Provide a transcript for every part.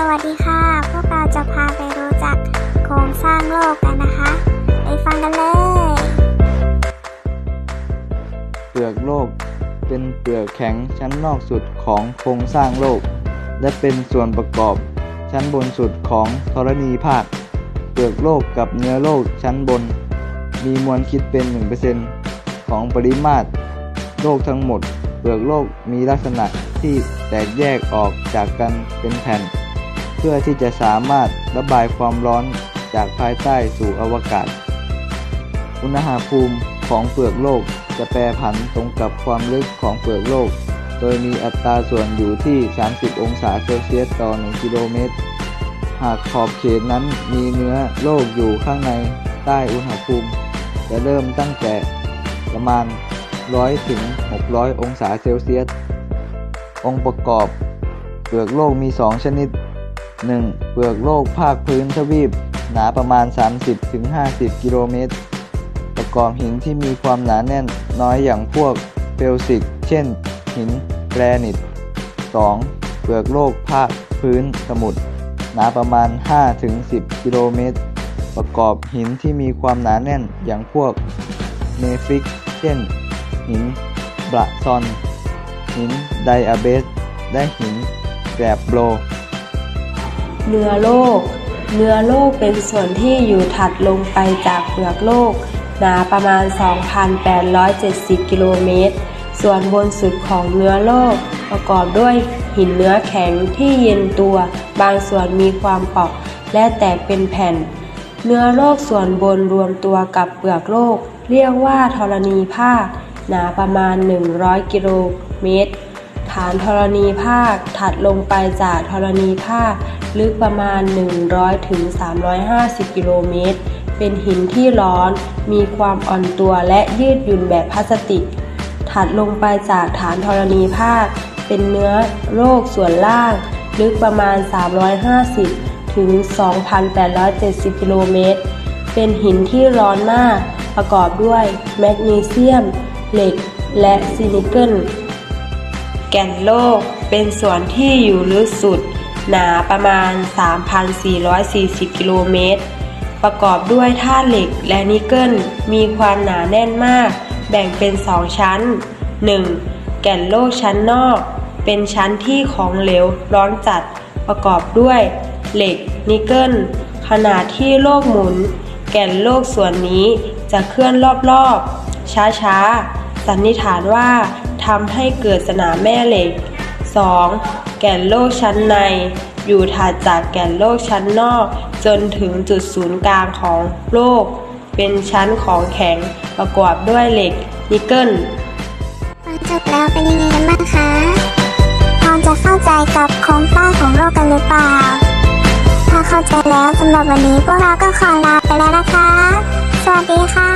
สวัสดีค่ะ พวกเราจะพาไปรู้จักโครงสร้างโลกกันนะคะ ไปฟังกันเลย เปลือกโลกเป็นเปลือกแข็งชั้นนอกสุดของโครงสร้างโลก และเป็นส่วนประกอบชั้นบนสุดของธรณีภาคเปลือกโลกกับเนื้อโลกชั้นบน มีมวลคิดเป็น 1%ของปริมาตรโลกทั้งหมด เปลือกโลกมีลักษณะที่แตกแยกออกจากกันเป็นแผ่น เพื่อที่จะสามารถระบายความร้อนจากภายใต้สู่อวกาศ อุณหภูมิของเปลือกโลกจะแปรผันตรงกับความลึกของเปลือกโลก โดยมีอัตราส่วนอยู่ที่ 30 องศาเซลเซียสต่อ 1 กิโลเมตร หากขอบเขตนั้นมีเนื้อโลกอยู่ข้างในใต้อุณหภูมิ จะเริ่มตั้งแต่ประมาณ 100 ถึง 600 องศาเซลเซียส องค์ประกอบ เปลือกโลกมี 2 ชนิด 1. เปลือกโลกภาคพื้นทวีป หนาประมาณ 30-50 กิโลเมตร ประกอบหินที่มีความหนาแน่นน้อยอย่างพวกเฟลซิก เช่น หินแกรนิต 2. เปลือกโลกภาคพื้นสมุทรหนาประมาณ 5-10 กิโลเมตร ประกอบหินที่มีความหนาแน่นอย่างพวกเนฟิก เช่น หินบระซอน หินไดอะเบส และหินแกรบโบร เนื้อโลก เนื้อโลกเป็นส่วนที่อยู่ถัดลงไปจากเปลือกโลก หนาประมาณ 2,870 กิโลเมตร ส่วนบนสุดของเนื้อโลก ประกอบด้วยหินเนื้อแข็งที่เย็นตัว บางส่วนมีความเปราะและแตกเป็นแผ่น เนื้อโลกส่วนบนรวมตัวกับเปลือกโลก เรียกว่าธรณีภาค หนาประมาณ 100 กิโลเมตร ฐานธรณีภาคถัดลงไปจากธรณีภาค ลึกประมาณ 100ถึง350กิโลเมตร เป็นหินที่ร้อน มีความอ่อนตัวและยืดหยุ่นแบบพลาสติก ถัดลงไปจากฐานธรณีภาค เป็นเนื้อโลกส่วนล่าง ลึกประมาณ 350 ถึง 2,870 กิโลเมตร เป็นหินที่ร้อนมาก ประกอบด้วยแมกนีเซียม เหล็ก และซิลิเกิลแก่นโลกเป็นส่วนที่อยู่ลึกสุด หนาประมาณ 3,440 กิโลเมตร ประกอบด้วยธาตุเหล็กและนิกเกิล มีความหนาแน่นมาก แบ่งเป็น 2 ชั้น 1. แก่นโลกชั้นนอก เป็นชั้นที่ของเหลวร้อนจัด ประกอบด้วยเหล็ก นิกเกิล ขณะที่โลกหมุน แก่นโลกส่วนนี้จะเคลื่อนรอบๆ ช้าๆ สันนิษฐานว่าทำให้เกิดสนามแม่เหล็ก 2. แก่นโลกชั้นใน อยู่ถัดจากแก่นโลกชั้นนอก จนถึงจุดศูนย์กลางของโลก เป็นชั้นของแข็งประกอบด้วยเหล็กนิกเกิลฟังจบแล้วเป็นยังไงกันบ้างคะพอจะเข้าใจกับโครงสร้างของโลกกันหรือเปล่า ถ้าเข้าใจแล้วสำหรับวันนี้พวกเราก็ขอลาไปแล้วนะคะ สวัสดีค่ะ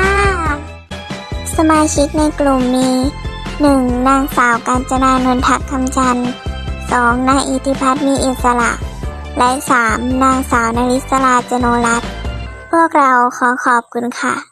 สมาชิกในกลุ่มมี 1. นางสาวกาญจนานนทักคำจันทร์ 2. นายอิทธิพัฒน์มีอิสระ และ 3. นางสาวนาริศราจโนรัตน์พวกเราขอขอบคุณค่ะ